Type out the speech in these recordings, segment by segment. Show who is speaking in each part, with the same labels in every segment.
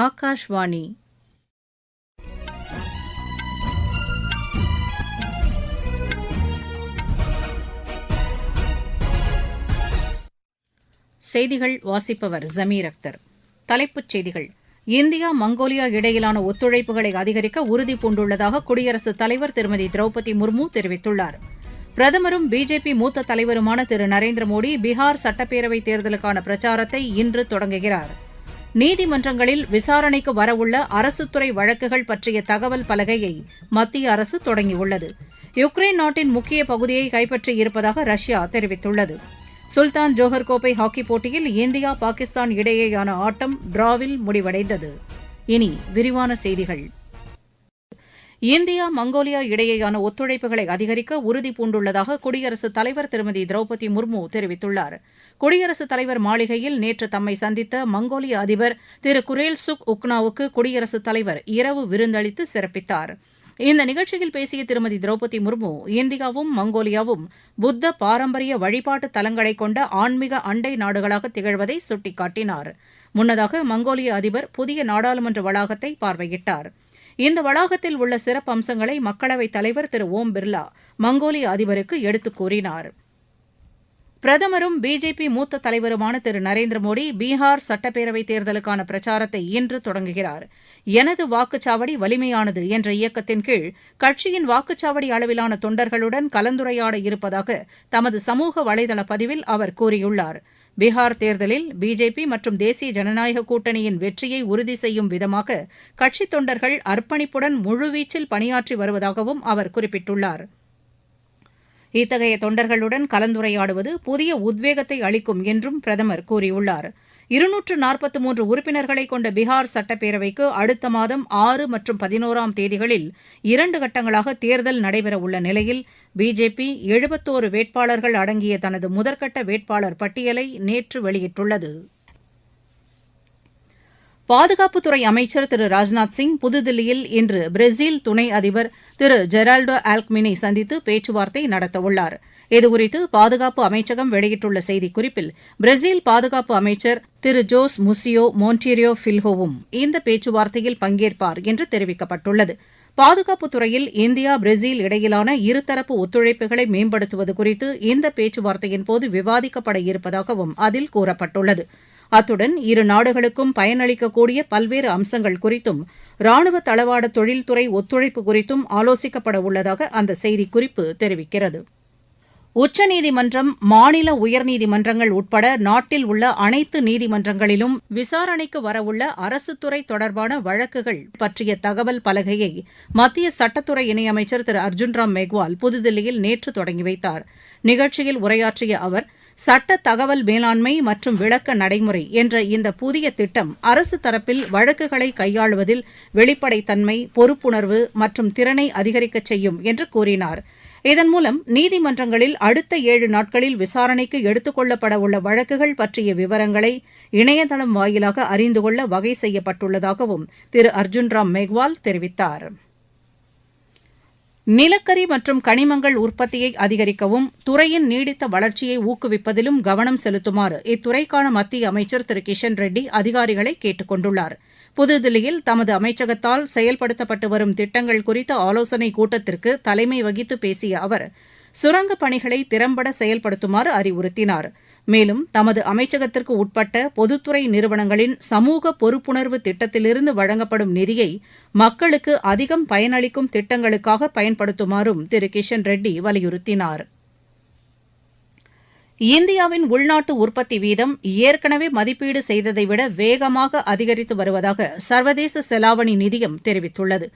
Speaker 1: ஆகாஷ்வாணி. செய்திகள் வாசிப்பவர் ஜமீர் அக்தர். தலைப்புச் செய்திகள். இந்தியா மங்கோலியா இடையிலான ஒத்துழைப்புகளை அதிகரிக்க உறுதி பூண்டுள்ளதாக குடியரசுத் தலைவர் திருமதி திரௌபதி முர்மு தெரிவித்துள்ளார். பிரதமரும் பிஜேபி மூத்த தலைவருமான திரு நரேந்திர மோடி பீகார் சட்டப்பேரவைத் தேர்தலுக்கான பிரச்சாரத்தை இன்று தொடங்குகிறார். நீதிமன்றங்களில் விசாரணைக்கு வரவுள்ள அரசுத்துறை வழக்குகள் பற்றிய தகவல் பலகையை மத்திய அரசு தொடங்கியுள்ளது. யுக்ரைன் நாட்டின் முக்கிய பகுதியை கைப்பற்றியிருப்பதாக ரஷ்யா தெரிவித்துள்ளது. சுல்தான் ஜோஹர் கோப்பை ஹாக்கிப் போட்டியில் இந்தியா பாகிஸ்தான் இடையேயான ஆட்டம் டிராவில் முடிவடைந்தது. இனி விரிவான செய்திகள். இந்தியா மங்கோலியா இடையேயான ஒத்துழைப்புகளை அதிகரிக்க உறுதி பூண்டுள்ளதாக குடியரசுத் தலைவர் திருமதி திரௌபதி முர்மு தெரிவித்துள்ளார். குடியரசுத் தலைவர் மாளிகையில் நேற்று தம்மை சந்தித்த மங்கோலிய அதிபர் திரு குரேல் சுக் உக்னாவுக்கு குடியரசுத் தலைவர் இரவு விருந்தளித்து சிறப்பித்தார். இந்த நிகழ்ச்சியில் பேசிய திருமதி திரௌபதி முர்மு இந்தியாவும் மங்கோலியாவும் புத்த பாரம்பரிய வழிபாட்டு தலங்களை கொண்ட ஆன்மீக அண்டை நாடுகளாக திகழ்வதை சுட்டிக்காட்டினார். முன்னதாக மங்கோலிய அதிபர் புதிய நாடாளுமன்ற வளாகத்தை பார்வையிட்டார். இந்த வளாகத்தில் உள்ள சிறப்பு அம்சங்களை மக்களவைத் தலைவர் திரு ஓம் பிர்லா மங்கோலிய அதிபருக்கு எடுத்துக் கூறினார். பிரதமரும் பிஜேபி மூத்த தலைவருமான திரு நரேந்திர மோடி பீகார் சட்டப்பேரவைத் தேர்தலுக்கான பிரச்சாரத்தை இன்று தொடங்குகிறார். எனது வாக்குச்சாவடி வலிமையானது என்ற இயக்கத்தின் கீழ் கட்சியின் வாக்குச்சாவடி அளவிலான தொண்டர்களுடன் கலந்துரையாட இருப்பதாக தமது சமூக வலைதள பதிவில் அவர் கூறியுள்ளார். பீகார் தேர்தலில் பிஜேபி மற்றும் தேசிய ஜனநாயக கூட்டணியின் வெற்றியை உறுதி செய்யும் விதமாக கட்சித் தொண்டர்கள் அர்ப்பணிப்புடன் முழுவீச்சில் பணியாற்றி வருவதாகவும் அவர் குறிப்பிட்டுள்ளார். இத்தகைய தொண்டர்களுடன் கலந்துரையாடுவது புதிய உத்வேகத்தை அளிக்கும் என்றும் பிரதமர் கூறியுள்ளார். இருநூற்று நாற்பத்து மூன்று உறுப்பினர்களை கொண்ட பீகார் சட்டப்பேரவைக்கு அடுத்த மாதம் ஆறு மற்றும் பதினோராம் தேதிகளில் இரண்டு கட்டங்களாக தேர்தல் நடைபெறவுள்ள நிலையில் பிஜேபி எழுபத்தோரு வேட்பாளர்கள் அடங்கிய தனது முதற்கட்ட வேட்பாளர் பட்டியலை நேற்று வெளியிட்டுள்ளது. பாதுகாப்புத்துறை அமைச்சர் திரு ராஜ்நாத் சிங் புதுதில்லியில் இன்று பிரேசில் துணை அதிபர் திரு ஜெரால்டோ ஆல்க்மினை சந்தித்து பேச்சுவார்த்தை நடத்தவுள்ளார். இதுகுறித்து பாதுகாப்பு அமைச்சகம் வெளியிட்டுள்ள செய்திக்குறிப்பில் பிரேசில் பாதுகாப்பு அமைச்சர் திரு ஜோஸ் முசியோ மோன்டீரியோ ஃபில்ஹோவும் இந்த பேச்சுவார்த்தையில் பங்கேற்பார் என்று தெரிவிக்கப்பட்டுள்ளது. பாதுகாப்பு துறையில் இந்தியா பிரேசில் இடையிலான இருதரப்பு ஒத்துழைப்புகளை மேம்படுத்துவது குறித்து இந்த பேச்சுவார்த்தையின் போது விவாதிக்கப்பட இருப்பதாகவும் அதில் கூறப்பட்டுள்ளது. அத்துடன் இரு நாடுகளுக்கும் பயனளிக்கக்கூடிய பல்வேறு அம்சங்கள் குறித்தும் ராணுவ தளவாட தொழில்துறை ஒத்துழைப்பு குறித்தும் ஆலோசிக்கப்பட உள்ளதாக அந்த செய்திக்குறிப்பு தெரிவிக்கிறது. உச்சநீதிமன்றம் மாநில உயர்நீதிமன்றங்கள் உட்பட நாட்டில் உள்ள அனைத்து நீதிமன்றங்களிலும் விசாரணைக்கு வரவுள்ள அரசுத்துறை தொடர்பான வழக்குகள் பற்றிய தகவல் பலகையை மத்திய சட்டத்துறை இணையமைச்சர் திரு அர்ஜுன்ராம் மேக்வால் புதுதில்லியில் நேற்று தொடங்கி வைத்தார். நிகழ்ச்சியில் உரையாற்றிய அவர் சட்ட தகவல் மேலாண்மை மற்றும் விளக்க நடைமுறை என்ற இந்த புதிய திட்டம் அரசு தரப்பில் வழக்குகளை கையாளுவதில் வெளிப்படைத்தன்மை பொறுப்புணர்வு மற்றும் திறனை அதிகரிக்கச் செய்யும் என்று கூறினார். இதன் மூலம் நீதிமன்றங்களில் அடுத்த ஏழு நாட்களில் விசாரணைக்கு எடுத்துக் கொள்ளப்பட உள்ள வழக்குகள் பற்றிய விவரங்களை இணையதளம் வாயிலாக அறிந்து கொள்ள வகை செய்யப்பட்டுள்ளதாகவும் திரு அர்ஜுன் ராம் மேக்வால் தெரிவித்தார். நிலக்கரி மற்றும் கனிமங்கள் உற்பத்தியை அதிகரிக்கவும் துறையின் நீடித்த வளர்ச்சியை ஊக்குவிப்பதிலும் கவனம் செலுத்துமாறு இத்துறைக்கான மத்திய அமைச்சர் திரு. கிஷன் ரெட்டி அதிகாரிகளை கேட்டுக் கொண்டுள்ளார். புதுதில்லியில் தமது அமைச்சகத்தால் செயல்படுத்தப்பட்டு வரும் திட்டங்கள் குறித்த ஆலோசனைக் கூட்டத்திற்கு தலைமை வகித்து பேசிய அவர் சுரங்கப் பணிகளை திறம்பட செயல்படுத்துமாறு அறிவுறுத்தினார். மேலும் தமது அமைச்சகத்திற்கு உட்பட்ட பொதுத்துறை நிறுவனங்களின் சமூக பொறுப்புணர்வு திட்டத்திலிருந்து வழங்கப்படும் நிதியை மக்களுக்கு அதிகம் பயனளிக்கும் திட்டங்களுக்காக பயன்படுத்துமாறும் திரு கிஷன் ரெட்டி வலியுறுத்தினார். இந்தியாவின் உள்நாட்டு உற்பத்தி வீதம் ஏற்கனவே மதிப்பீடு செய்ததை விட வேகமாக அதிகரித்து வருவதாக சர்வதேச செலாவணி நிதியம் தெரிவித்துள்ளது.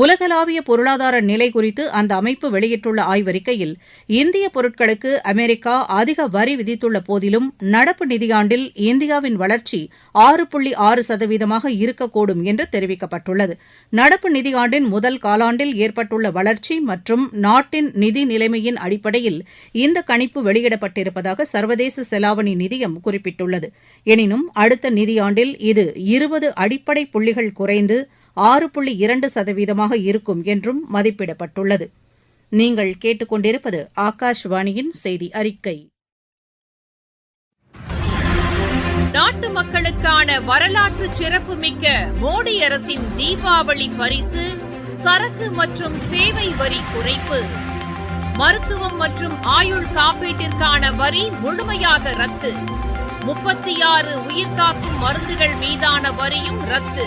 Speaker 1: உலகளாவிய பொருளாதார நிலை குறித்து அந்த அமைப்பு வெளியிட்டுள்ள ஆய்வறிக்கையில் இந்திய பொருட்களுக்கு அமெரிக்கா அதிக வரி விதித்துள்ள போதிலும் நடப்பு நிதியாண்டில் இந்தியாவின் வளர்ச்சி ஆறு புள்ளி ஆறு சதவீதமாக இருக்கக்கூடும் என்று தெரிவிக்கப்பட்டுள்ளது. நடப்பு நிதியாண்டின் முதல் காலாண்டில் ஏற்பட்டுள்ள வளர்ச்சி மற்றும் நாட்டின் நிதி நிலைமையின் அடிப்படையில் இந்த கணிப்பு வெளியிடப்பட்டிருப்பதாக சர்வதேச செலாவணி நிதியம் குறிப்பிட்டுள்ளது. எனினும் அடுத்த நிதியாண்டில் இது இருபது அடிப்படை புள்ளிகள் குறைந்து ஆறு புள்ளி இரண்டு சதவீதமாக இருக்கும் என்றும் மதிப்பிடப்பட்டுள்ளது. நீங்கள் கேட்டுக்கொண்டிருப்பது ஆகாஷ்வாணியின் செய்தி அறிக்கை.
Speaker 2: நாட்டு மக்களுக்கான வரலாற்று சிறப்புமிக்க மோடி அரசின் தீபாவளி பரிசு சரக்கு மற்றும் சேவை வரி குறைப்பு. மருத்துவம் மற்றும் ஆயுள் காப்பீட்டிற்கான வரி முழுமையாக ரத்து. முப்பத்தி ஆறு உயிர்காக்கும் மருந்துகள் மீதான வரியும் ரத்து.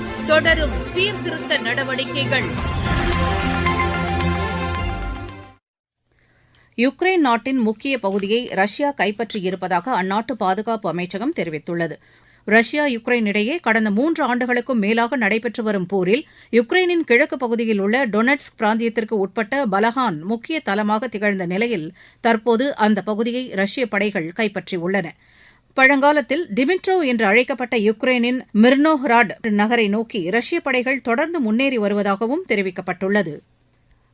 Speaker 2: தொடரும் சீர்திருத்த நடவடிக்கைகள்.
Speaker 1: யுக்ரைன் நாட்டின் முக்கிய பகுதியை ரஷ்யா கைப்பற்றியிருப்பதாக அந்நாட்டு பாதுகாப்பு அமைச்சகம் தெரிவித்துள்ளது. ரஷ்யா யுக்ரைன் இடையே கடந்த மூன்று ஆண்டுகளுக்கும் மேலாக நடைபெற்று வரும் போரில் யுக்ரைனின் கிழக்கு பகுதியில் உள்ள டொனட்ஸ்க் பிராந்தியத்திற்கு உட்பட்ட பலஹான் முக்கிய தளமாக திகழ்ந்த நிலையில் தற்போது அந்த பகுதியை ரஷ்ய படைகள் கைப்பற்றியுள்ளன. பழங்காலத்தில் டிமிட்ரோ என்று அழைக்கப்பட்ட யுக்ரைனின் மிர்னோஹ்ராட் நகரை நோக்கி ரஷ்ய படைகள் தொடர்ந்து முன்னேறி வருவதாகவும் தெரிவிக்கப்பட்டுள்ளது.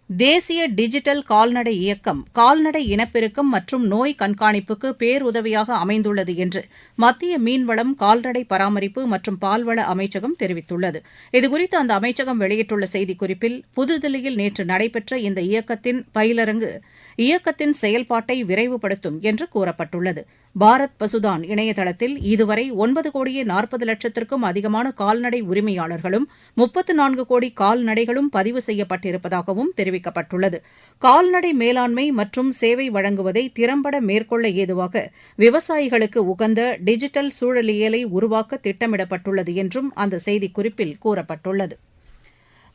Speaker 1: தேசிய டிஜிட்டல் கால்நடை இயக்கம் கால்நடை இனப்பெருக்கம் மற்றும் நோய் கண்காணிப்புக்கு பேருதவியாக அமைந்துள்ளது என்று மத்திய மீன்வளம் கால்நடை பராமரிப்பு மற்றும் பால்வள அமைச்சகம் தெரிவித்துள்ளது. இதுகுறித்து அந்த அமைச்சகம் வெளியிட்டுள்ள செய்திக்குறிப்பில் புதுதில்லியில் நேற்று நடைபெற்ற இந்த இயக்கத்தின் பயிலரங்கு இயக்கத்தின் செயல்பாட்டை விரைவுபடுத்தும் என்று கூறப்பட்டுள்ளது. பாரத் பசுதான் இணையதளத்தில் இதுவரை ஒன்பது கோடியே நாற்பது லட்சத்திற்கும் அதிகமான கால்நடை உரிமையாளர்களும் முப்பத்து நான்கு கோடி கால்நடைகளும் பதிவு செய்யப்பட்டிருப்பதாகவும் தெரிவிக்கப்பட்டுள்ளது. கால்நடை மேலாண்மை மற்றும் சேவை வழங்குவதை திறம்பட மேற்கொள்ள ஏதுவாக விவசாயிகளுக்கு உகந்த டிஜிட்டல் சூழலியலை உருவாக்க திட்டமிடப்பட்டுள்ளது என்றும் அந்த செய்திக்குறிப்பில் கூறப்பட்டுள்ளது.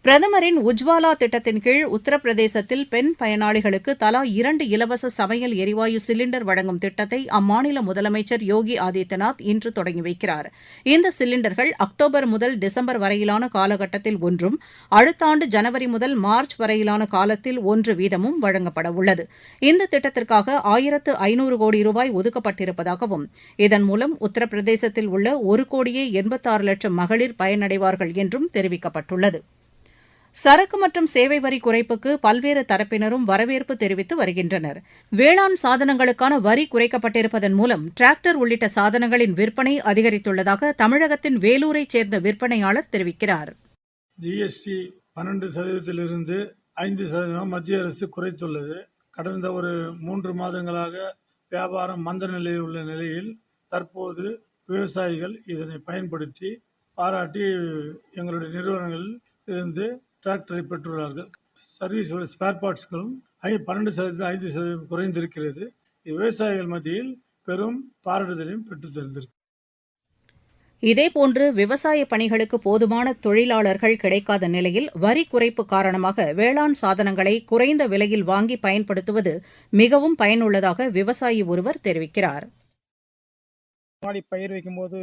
Speaker 1: பிரதமரின் உஜ்வாலா திட்டத்தின் கீழ் உத்தரப்பிரதேசத்தில் பெண் பயனாளிகளுக்கு தலா இரண்டு இலவச சமையல் எரிவாயு சிலிண்டர் வழங்கும் திட்டத்தை அம்மாநில முதலமைச்சர் யோகி ஆதித்யநாத் இன்று தொடங்கி வைக்கிறார். இந்த சிலிண்டர்கள் அக்டோபர் முதல் டிசம்பர் வரையிலான காலகட்டத்தில் ஒன்றும் அடுத்த ஆண்டு ஜனவரி முதல் மார்ச் வரையிலான காலத்தில் ஒன்று வீதமும் வழங்கப்பட உள்ளது. இந்த திட்டத்திற்காக ஆயிரத்து ஐநூறு கோடி ரூபாய் ஒதுக்கப்பட்டிருப்பதாகவும் இதன் மூலம் உத்தரப்பிரதேசத்தில் உள்ள ஒரு கோடியே எண்பத்தாறு லட்சம் மகளிர் பயனடைவார்கள் என்றும் தெரிவிக்கப்பட்டுள்ளது. சரக்கு மற்றும் சேவை வரி குறைப்புக்கு பல்வேறு தரப்பினரும் வரவேற்பு தெரிவித்து வருகின்றனர். வேளாண் சாதனங்களுக்கான வரி குறைக்கப்பட்டிருப்பதன் மூலம் டிராக்டர் உள்ளிட்ட சாதனங்களின் விற்பனை அதிகரித்துள்ளதாக தமிழகத்தின் வேலூரைச் சேர்ந்த விற்பனையாளர் தெரிவிக்கிறார்.
Speaker 3: ஜிஎஸ்டி பன்னெண்டு சதவீதத்திலிருந்து ஐந்து சதவீதம் மத்திய அரசு குறைத்துள்ளது. கடந்த ஒரு மூன்று மாதங்களாக வியாபாரம் மந்த நிலையில் உள்ள நிலையில் தற்போது விவசாயிகள் இதனை பயன்படுத்தி பாராட்டி எங்களுடைய நிறுவனங்களில் இருந்து டிராக்டரை பெற்றுள்ளார்கள். சர்வீஸ் ஸ்பேர் பார்ட்ஸ்களும் ஐ பன்னெண்டு சதவீதம் ஐந்து சதவீதம் குறைந்திருக்கிறது. விவசாயிகள் மத்தியில் பெரும் பாராட்டுதலையும் பெற்று தந்திருக்கு
Speaker 1: இதேபோன்று விவசாய பணிகளுக்கு போதுமான தொழிலாளர்கள் கிடைக்காத நிலையில் வரி குறைப்பு காரணமாக வேளாண் சாதனங்களை குறைந்த விலையில் வாங்கி பயன்படுத்துவது மிகவும் பயனுள்ளதாக விவசாயி ஒருவர் தெரிவிக்கிறார்.
Speaker 4: முன்னாடி பயிர் வைக்கும்போது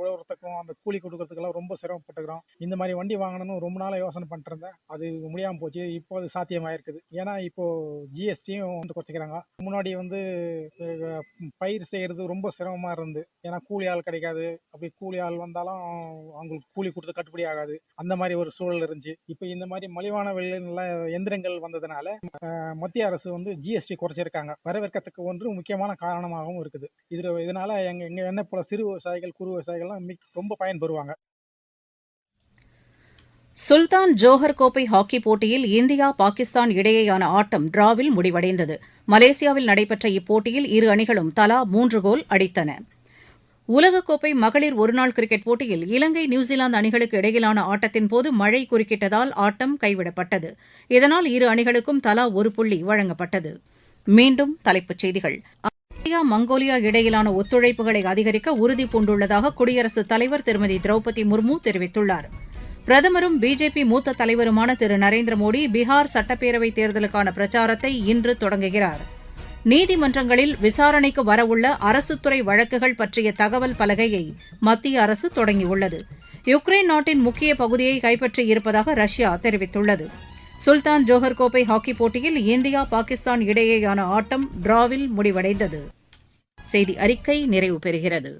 Speaker 4: உழவுறதுக்கும் அந்த கூலி கொடுக்கறதுக்கெல்லாம் ரொம்ப சிரமப்பட்டுக்கிறோம். இந்த மாதிரி வண்டி வாங்கணும்னு ரொம்ப நாளாக யோசனை பண்ணிட்டு இருந்தேன் அது முடியாமல் போச்சு. இப்போ அது சாத்தியமாயிருக்குது. ஏன்னா இப்போ ஜிஎஸ்டியும் வந்து குறைச்சிக்கிறாங்க. முன்னாடி வந்து பயிர் செய்கிறது ரொம்ப சிரமமாக இருந்து ஏன்னா கூலி ஆள் கிடைக்காது. அப்படி கூலி ஆள் வந்தாலும் அவங்களுக்கு கூலி கொடுத்து கட்டுப்படி ஆகாது. அந்த மாதிரி ஒரு சூழல் இருந்துச்சு. இப்போ இந்த மாதிரி மலிவான வெளியில எந்திரங்கள் வந்ததுனால மத்திய அரசு வந்து ஜிஎஸ்டி குறைச்சிருக்காங்க. வரவேற்கத்தக்க ஒன்று முக்கியமான காரணமாகவும் இருக்குது. இதில் இதனால எங்க எங்க என்னை போல சிறு விவசாயிகள் குறு விவசாயிகள்லாம் மிக்- ரொம்ப பயன்பெறுவாங்க.
Speaker 1: சுல்தான் ஜோஹர் கோப்பை ஹாக்கி போட்டியில் இந்தியா பாகிஸ்தான் இடையேயான ஆட்டம் டிராவில் முடிவடைந்தது. மலேசியாவில் நடைபெற்ற இப்போட்டியில் இரு அணிகளும் தலா மூன்று கோல் அடித்தன. உலகக்கோப்பை மகளிர் ஒருநாள் கிரிக்கெட் போட்டியில் இலங்கை நியூசிலாந்து அணிகளுக்கு இடையிலான ஆட்டத்தின் போது மழை குறுக்கிட்டதால் ஆட்டம் கைவிடப்பட்டது. இதனால் இரு அணிகளுக்கும் தலா ஒரு புள்ளி வழங்கப்பட்டது. மீண்டும் தலைப்புச் செய்திகள். இந்தியா மங்கோலியா இடையிலான ஒத்துழைப்புகளை அதிகரிக்க உறுதி பூண்டுள்ளதாக குடியரசுத் தலைவர் திருமதி திரௌபதி முர்மு தெரிவித்துள்ளார். பிரதமரும் பிஜேபி மூத்த தலைவருமான திரு நரேந்திர மோடி பீகார் சட்டப்பேரவைத் தேர்தலுக்கான பிரச்சாரத்தை இன்று தொடங்குகிறார். நீதிமன்றங்களில் விசாரணைக்கு வரவுள்ள அரசுத்துறை வழக்குகள் பற்றிய தகவல் பலகையை மத்திய அரசு தொடங்கியுள்ளது. யுக்ரைன் நாட்டின் முக்கிய பகுதியை கைப்பற்றியிருப்பதாக ரஷ்யா தெரிவித்துள்ளது. சுல்தான் ஜோஹர் கோப்பை ஹாக்கி போட்டியில் இந்தியா பாகிஸ்தான் இடையேயான ஆட்டம் டிராவில் முடிவடைந்தது. செய்தி அறிக்கை நிறைவு பெறுகிறது.